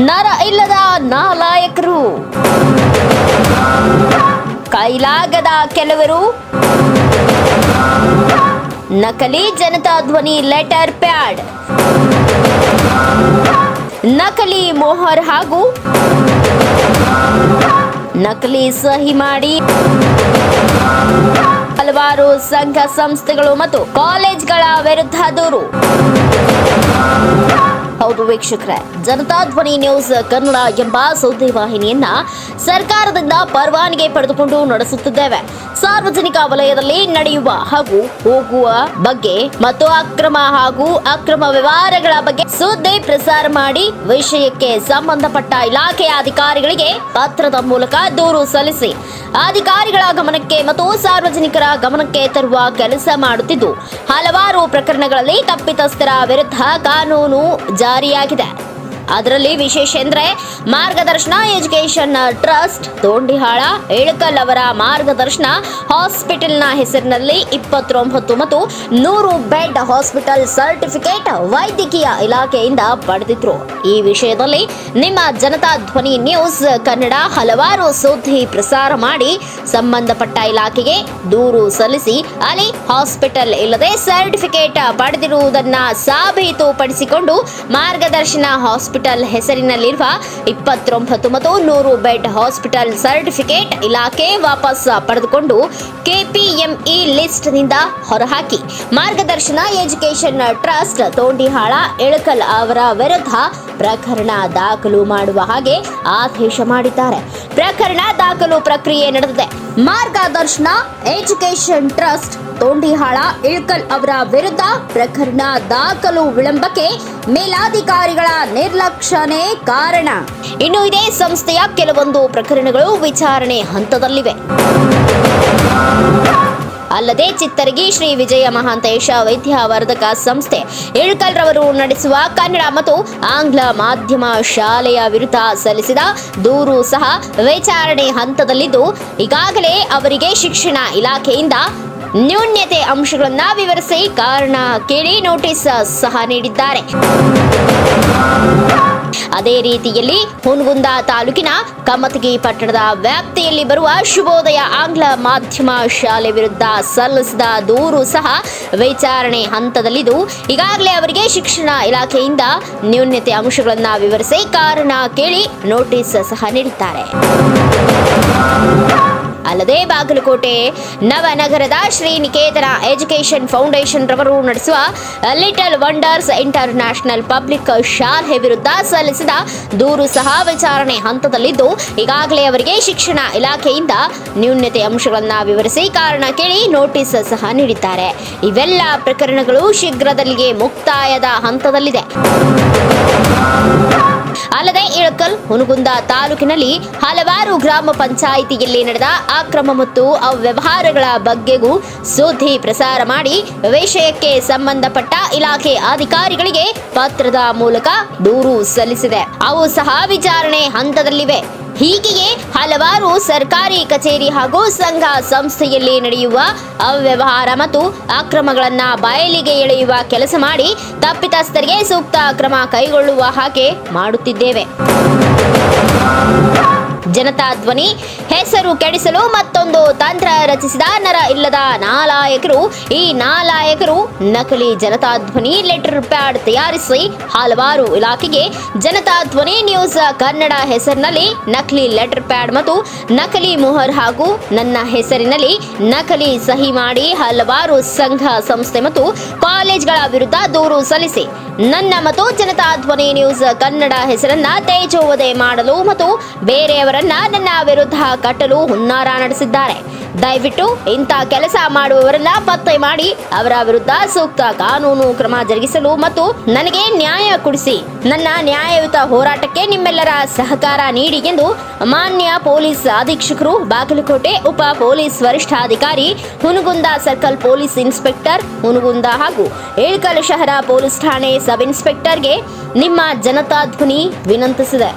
ನರ ಇಲ್ಲದ ನಾಲಾಯಕರು. ಕೈಲಾಗದ ಕೆಲವರು. ನಕಲಿ ಜನತಾ ಧ್ವನಿ ಲೆಟರ್ ಪ್ಯಾಡ್. ನಕಲಿ ಮೋಹರ್ ಹಾಗೂ. ನಕಲಿ ಸಹಿ ಮಾಡಿ. ಹಲವಾರು ಸಂಘ ಸಂಸ್ಥೆಗಳು ಮತ್ತು ಕಾಲೇಜ್ಗಳ ವಿರುದ್ಧ ದೂರು. ಹೌದು ವೀಕ್ಷಕರೇ. ಜನತಾ ಧ್ವನಿ ನ್ಯೂಸ್ ಕನ್ನಡ ಎಂಬ ಸುದ್ದಿ ವಾಹಿನಿಯನ್ನ ಸರ್ಕಾರದಿಂದ ಪರವಾನಗಿ ಪಡೆದುಕೊಂಡು ನಡೆಸುತ್ತಿದ್ದೇವೆ. ಸಾರ್ವಜನಿಕ ವಲಯದಲ್ಲಿ ನಡೆಯುವ ಹಾಗೂ ಹೋಗುವ ಬಗ್ಗೆ ಮತ್ತು ಅಕ್ರಮ ಹಾಗೂ ಅಕ್ರಮ ವ್ಯವಹಾರಗಳ ಬಗ್ಗೆ ಸುದ್ದಿ ಪ್ರಸಾರ ಮಾಡಿ ವಿಷಯಕ್ಕೆ ಸಂಬಂಧಪಟ್ಟ ಇಲಾಖೆಯ ಅಧಿಕಾರಿಗಳಿಗೆ ಪತ್ರದ ಮೂಲಕ ದೂರು ಸಲ್ಲಿಸಿ ಅಧಿಕಾರಿಗಳ ಗಮನಕ್ಕೆ ಮತ್ತು ಸಾರ್ವಜನಿಕರ ಗಮನಕ್ಕೆ ತರುವ ಕೆಲಸ ಮಾಡುತ್ತಿದ್ದು ಹಲವಾರು ಪ್ರಕರಣಗಳಲ್ಲಿ ತಪ್ಪಿತಸ್ಥರ ವಿರುದ್ಧ ಕಾನೂನು ಜಾರಿಯಾಗಿದೆ. ಅದರಲ್ಲಿ ವಿಶೇಷ ಎಂದ್ರೆ ಮಾರ್ಗದರ್ಶನ ಎಜುಕೇಶನ್ ಟ್ರಸ್ಟ್ ತೋಂಡಿಹಾಳ ಇಳಕಲ್ ಅವರ ಮಾರ್ಗದರ್ಶನ, ಹಾಸ್ಪಿಟಲ್ನ ಹೆಸರಿನಲ್ಲಿ ಇಪ್ಪತ್ತೊಂಬತ್ತು ಮತ್ತು ನೂರು ಬೆಡ್ ಹಾಸ್ಪಿಟಲ್ ಸರ್ಟಿಫಿಕೇಟ್ ವೈದ್ಯಕೀಯ ಇಲಾಖೆಯಿಂದ ಪಡೆದಿದ್ರು. ಈ ವಿಷಯದಲ್ಲಿ ನಿಮ್ಮ ಜನತಾ ಧ್ವನಿ ನ್ಯೂಸ್ ಕನ್ನಡ ಹಲವಾರು ಸುದ್ದಿ ಪ್ರಸಾರ ಮಾಡಿ ಸಂಬಂಧಪಟ್ಟ ಇಲಾಖೆಗೆ ದೂರು ಸಲ್ಲಿಸಿ ಅಲ್ಲಿ ಹಾಸ್ಪಿಟಲ್ ಇಲ್ಲದೆ ಸರ್ಟಿಫಿಕೇಟ್ ಪಡೆದಿರುವುದನ್ನ ಸಾಬೀತುಪಡಿಸಿಕೊಂಡು ಮಾರ್ಗದರ್ಶನ ಹಾಸ್ಪಿಟಲ್ ಹೆಸರಿನಲ್ಲಿರುವ ಇಪ್ಪತ್ತೊಂಬತ್ತು ಮತ್ತು ನೂರು ಬೆಡ್ ಹಾಸ್ಪಿಟಲ್ ಸರ್ಟಿಫಿಕೇಟ್ ಇಲಾಖೆ ವಾಪಸ್ ಪಡೆದುಕೊಂಡು ಕೆಪಿಎಂಇ ಲಿಸ್ಟ್ನಿಂದ ಹೊರಹಾಕಿ. ಮಾರ್ಗದರ್ಶನ ಎಜುಕೇಶನ್ ಟ್ರಸ್ಟ್, ತೋಂಡಿಹಾಳ, ಎಳಕಲ್ ಅವರ ವಿರುದ್ಧ ಪ್ರಕರಣ ದಾಖಲು ಮಾಡುವ ಹಾಗೆ ಆದೇಶ ಮಾಡಿದ್ದಾರೆ. ಪ್ರಕರಣ ದಾಖಲು ಪ್ರಕ್ರಿಯೆ ನಡೆದಿದೆ. ಮಾರ್ಗದರ್ಶನ ಎಜುಕೇಶನ್ ಟ್ರಸ್ಟ್ ತೋಂಡಿಹಾಳ, ಇಳ್ಕಲ್ ಅವರ ವಿರುದ್ಧ ಪ್ರಕರಣ ದಾಖಲು ವಿಳಂಬಕ್ಕೆ ಮೇಲಾಧಿಕಾರಿಗಳ ನಿರ್ಲಕ್ಷ್ಯನೇ ಕಾರಣ. ಇನ್ನು ಇದೇ ಸಂಸ್ಥೆಯ ಕೆಲವೊಂದು ಪ್ರಕರಣಗಳು ವಿಚಾರಣೆ ಹಂತದಲ್ಲಿವೆ. ಅಲ್ಲದೆ ಚಿತ್ತರಗಿ ಶ್ರೀ ವಿಜಯ ಮಹಾಂತೇಶ ವಿದ್ಯಾವರ್ಧಕ ಸಂಸ್ಥೆ ಇಳ್ಕಲ್ ರವರು ನಡೆಸುವ ಕನ್ನಡ ಮತ್ತು ಆಂಗ್ಲ ಮಾಧ್ಯಮ ಶಾಲೆಯ ವಿರುದ್ಧ ಸಲ್ಲಿಸಿದ ದೂರು ಸಹ ವಿಚಾರಣೆ ಹಂತದಲ್ಲಿದ್ದು, ಈಗಾಗಲೇ ಅವರಿಗೆ ಶಿಕ್ಷಣ ಇಲಾಖೆಯಿಂದ ನ್ಯೂನ್ಯತೆ ಅಂಶಗಳನ್ನ ವಿವರಿಸಿ ಕಾರಣ ಕೇಳಿ ನೋಟಿಸ್ ಸಹ ನೀಡಿದ್ದಾರೆ. ಅದೇ ರೀತಿಯಲ್ಲಿ ಹುನಗುಂದ ತಾಲೂಕಿನ ಕಮತಗಿ ಪಟ್ಟಣದ ವ್ಯಾಪ್ತಿಯಲ್ಲಿ ಬರುವ ಶುಭೋದಯ ಆಂಗ್ಲ ಮಾಧ್ಯಮ ಶಾಲೆ ವಿರುದ್ಧ ಸಲ್ಲಿಸಿದ ದೂರು ಸಹ ವಿಚಾರಣೆ ಹಂತದಲ್ಲಿದ್ದು, ಈಗಾಗಲೇ ಅವರಿಗೆ ಶಿಕ್ಷಣ ಇಲಾಖೆಯಿಂದ ನ್ಯೂನ್ಯತೆ ಅಂಶಗಳನ್ನ ವಿವರಿಸಿ ಕಾರಣ ಕೇಳಿ ನೋಟಿಸ್ ಸಹ ನೀಡಿದ್ದಾರೆ. ಅಲ್ಲದೆ ಬಾಗಲಕೋಟೆ ನವನಗರದ ಶ್ರೀ ನಿಕೇತನ ಎಜುಕೇಶನ್ ಫೌಂಡೇಶನ್ ರವರು ನಡೆಸುವ little wonders international public ಶಾಲೆ ವಿರುದ್ಧ ಸಲ್ಲಿಸಿದ ದೂರು ಸಹ ವಿಚಾರಣೆ ಹಂತದಲ್ಲಿದ್ದು, ಈಗಾಗಲೇ ಅವರಿಗೆ ಶಿಕ್ಷಣ ಇಲಾಖೆಯಿಂದ ನ್ಯೂನ್ಯತೆ ಅಂಶಗಳನ್ನು ವಿವರಿಸಿ ಕಾರಣ ಕೇಳಿ ನೋಟಿಸ್ ಸಹ ನೀಡಿದ್ದಾರೆ. ಇವೆಲ್ಲ ಪ್ರಕರಣಗಳು ಶೀಘ್ರದಲ್ಲಿಯೇ ಮುಕ್ತಾಯದ ಹಂತದಲ್ಲಿದೆ. ಅಲ್ಲದೆ ಇಳಕಲ್ ಹುನಗುಂದ ತಾಲೂಕಿನಲ್ಲಿ ಹಲವಾರು ಗ್ರಾಮ ಪಂಚಾಯಿತಿಯಲ್ಲಿ ನಡೆದ ಅಕ್ರಮ ಮತ್ತು ಅವ್ಯವಹಾರಗಳ ಬಗ್ಗೆಗೂ ಸುದ್ದಿ ಪ್ರಸಾರ ಮಾಡಿ ವಿಷಯಕ್ಕೆ ಸಂಬಂಧಪಟ್ಟ ಇಲಾಖೆ ಅಧಿಕಾರಿಗಳಿಗೆ ಪತ್ರದ ಮೂಲಕ ದೂರು ಸಲ್ಲಿಸಿದೆ. ಅವು ಸಹ ವಿಚಾರಣೆ ಹಂತದಲ್ಲಿವೆ. ಹೀಗೆಯೇ ಹಲವಾರು ಸರ್ಕಾರಿ ಕಚೇರಿ ಹಾಗೂ ಸಂಘ ಸಂಸ್ಥೆಯಲ್ಲಿ ನಡೆಯುವ ಅವ್ಯವಹಾರ ಮತ್ತು ಅಕ್ರಮಗಳನ್ನು ಬಯಲಿಗೆ ಎಳೆಯುವ ಕೆಲಸ ಮಾಡಿ ತಪ್ಪಿತಸ್ಥರಿಗೆ ಸೂಕ್ತ ಕ್ರಮ ಕೈಗೊಳ್ಳುವ ಹಾಗೆ ಮಾಡುತ್ತಿದ್ದೇವೆ. ಜನತಾ ಧ್ವನಿ ಹೆಸರು ಕೆಡಿಸಲು ಮತ್ತೊಂದು ತಂತ್ರ ರಚಿಸಿದ ನರ ಇಲ್ಲದ ನಾಲಾಯಕರು. ಈ ನಾಲಾಯಕರು ನಕಲಿ ಜನತಾ ಧ್ವನಿ ಲೆಟರ್ ಪ್ಯಾಡ್ ತಯಾರಿಸಿ ಹಲವಾರು ಇಲಾಖೆಗೆ ಜನತಾ ಧ್ವನಿ ನ್ಯೂಸ್ ಕನ್ನಡ ಹೆಸರಿನಲ್ಲಿ ನಕಲಿ ಲೆಟರ್ ಪ್ಯಾಡ್ ಮತ್ತು ನಕಲಿ ಮೊಹರ್ ಹಾಗೂ ನನ್ನ ಹೆಸರಿನಲ್ಲಿ ನಕಲಿ ಸಹಿ ಮಾಡಿ ಹಲವಾರು ಸಂಘ ಸಂಸ್ಥೆ ಮತ್ತು ಕಾಲೇಜ್ಗಳ ವಿರುದ್ಧ ದೂರು ಸಲ್ಲಿಸಿ. ನನ್ನ ಮತ್ತು ಜನತಾ ಧ್ವನಿ ನ್ಯೂಸ್ ಕನ್ನಡ ಹೆಸರನ್ನ ತೇಜೋವದೆ ಮಾಡಲು ಮತ್ತು ಬೇರೆಯವರನ್ನ ನನ್ನ ವಿರುದ್ಧ ಕಟ್ಟಲು ಹುನ್ನಾರ ನಡೆಸಿದ್ದಾರೆ. ದಯವಿಟ್ಟು ಇಂಥ ಕೆಲಸ ಮಾಡುವವರನ್ನ ಪತ್ತೆ ಮಾಡಿ ಅವರ ವಿರುದ್ಧ ಸೂಕ್ತ ಕಾನೂನು ಕ್ರಮ ಜರುಗಿಸಲು ಮತ್ತು ನನಗೆ ನ್ಯಾಯ ಕೊಡಿಸಿ. ನನ್ನ ನ್ಯಾಯಯುತ ಹೋರಾಟಕ್ಕೆ ನಿಮ್ಮೆಲ್ಲರ ಸಹಕಾರ ನೀಡಿ ಎಂದು ಮಾನ್ಯ ಪೊಲೀಸ್ ಅಧೀಕ್ಷಕರು ಬಾಗಲಕೋಟೆ ಉಪ ಪೊಲೀಸ್ ವರಿಷ್ಠಾಧಿಕಾರಿ Hungund circle police inspector Hungund ಹಾಗೂ ಏಳ್ಕಲ್ ಶಹರ ಪೊಲೀಸ್ ಠಾಣೆ ಸಬ್ ಇನ್ಸ್ಪೆಕ್ಟರ್ಗೆ ನಿಮ್ಮ ಜನತಾ ಧ್ವನಿ ವಿನಂತಿಸಿದೆ.